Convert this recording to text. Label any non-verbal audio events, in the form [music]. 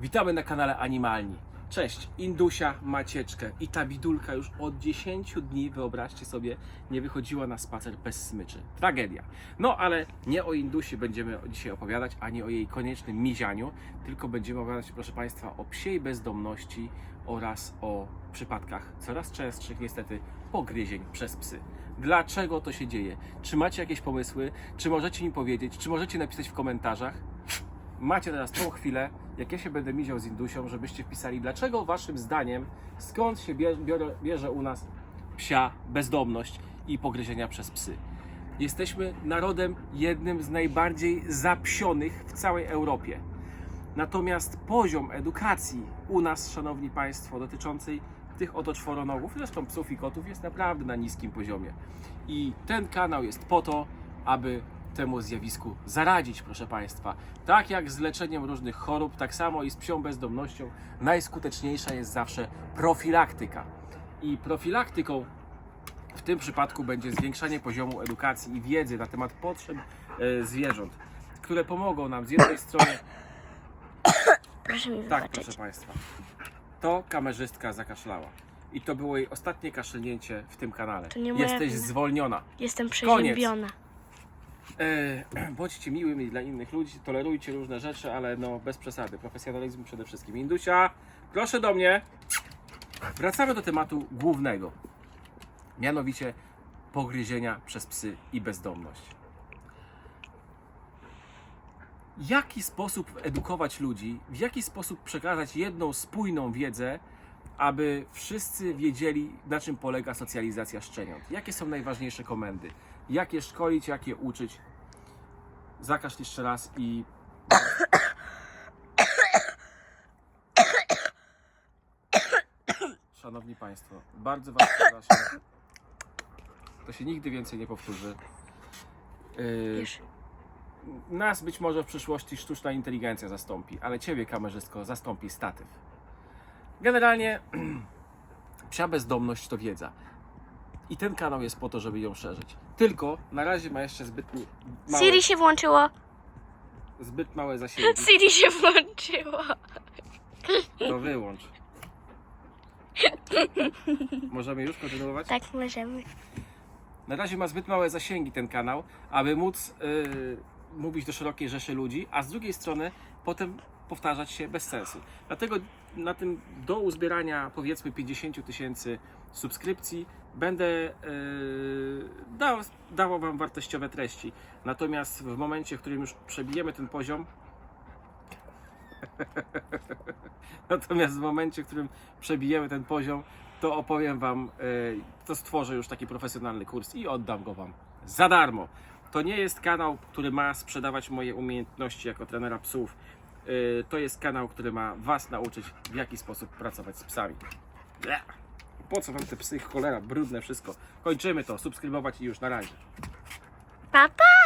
Witamy na kanale Animalni. Cześć, Indusia, Macieczkę i ta bidulka już od 10 dni, wyobraźcie sobie, nie wychodziła na spacer bez smyczy. Tragedia. No ale nie o Indusi będziemy dzisiaj opowiadać, ani o jej koniecznym mizianiu, tylko będziemy opowiadać, proszę Państwa, o psiej bezdomności oraz o przypadkach coraz częstszych niestety pogryzień przez psy. Dlaczego to się dzieje? Czy macie jakieś pomysły? Czy możecie mi powiedzieć? Czy możecie napisać w komentarzach? Macie teraz tą chwilę, jak ja się będę miział z Indusią, żebyście wpisali, dlaczego waszym zdaniem, skąd się bie- biorę, bierze u nas psia bezdomność i pogryzienia przez psy. Jesteśmy narodem jednym z najbardziej zapsionych w całej Europie. Natomiast poziom edukacji u nas, szanowni państwo, dotyczącej tych oto czworonogów, zresztą psów i kotów, jest naprawdę na niskim poziomie. I ten kanał jest po to, aby temu zjawisku zaradzić, proszę Państwa. Tak jak z leczeniem różnych chorób, tak samo i z psią bezdomnością najskuteczniejsza jest zawsze profilaktyka. I profilaktyką w tym przypadku będzie zwiększanie poziomu edukacji i wiedzy na temat potrzeb e, zwierząt, które pomogą nam z jednej strony Proszę mi tak, wybaczyć. proszę Państwa. To kamerzystka zakaszlała. I to było jej ostatnie kaszlnięcie w tym kanale. To nie moja Jesteś wina. zwolniona. Jestem przeziębiona. E, [clears throat] bądźcie miłymi dla innych ludzi, tolerujcie różne rzeczy, ale no bez przesady. Profesjonalizm przede wszystkim. Indusia, proszę do mnie. Wracamy do tematu głównego. Mianowicie pogryzienia przez psy i bezdomność. Jaki sposób edukować ludzi, w jaki sposób przekazać jedną spójną wiedzę, aby wszyscy wiedzieli, na czym polega socjalizacja szczeniąt? Jakie są najważniejsze komendy? Jak je szkolić, jak je uczyć? Zakaż jeszcze raz i. Szanowni Państwo, bardzo Was przepraszam. To się nigdy więcej nie powtórzy. Yy, nas być może w przyszłości sztuczna inteligencja zastąpi, ale ciebie, kamerzystko, zastąpi statyw. Generalnie [clears throat] psia bezdomność to wiedza. I ten kanał jest po to, żeby ją szerzyć. Tylko na razie ma jeszcze zbyt ni- małe, Siri się włączyło. zbyt małe zasięgi. [laughs] Siri się włączyło. To wyłącz. Możemy już kontynuować? Tak możemy. Na razie ma zbyt małe zasięgi ten kanał, aby móc yy, mówić do szerokiej rzeszy ludzi, a z drugiej strony potem powtarzać się bez sensu. Dlatego na tym do uzbierania powiedzmy 50 000 tysięcy subskrypcji będę yy, dał, dawał Wam wartościowe treści. Natomiast w momencie, w którym już przebijemy ten poziom, [laughs] Natomiast w momencie, w którym przebijemy ten poziom, to opowiem Wam, y, to stworzę już taki profesjonalny kurs i oddam go Wam za darmo. To nie jest kanał, który ma sprzedawać moje umiejętności jako trenera psów. Y, To jest kanał, który ma Was nauczyć, w jaki sposób pracować z psami. Po co Wam te psy, cholera, brudne wszystko. Kończymy to, subskrybować i już na razie. Pa, pa!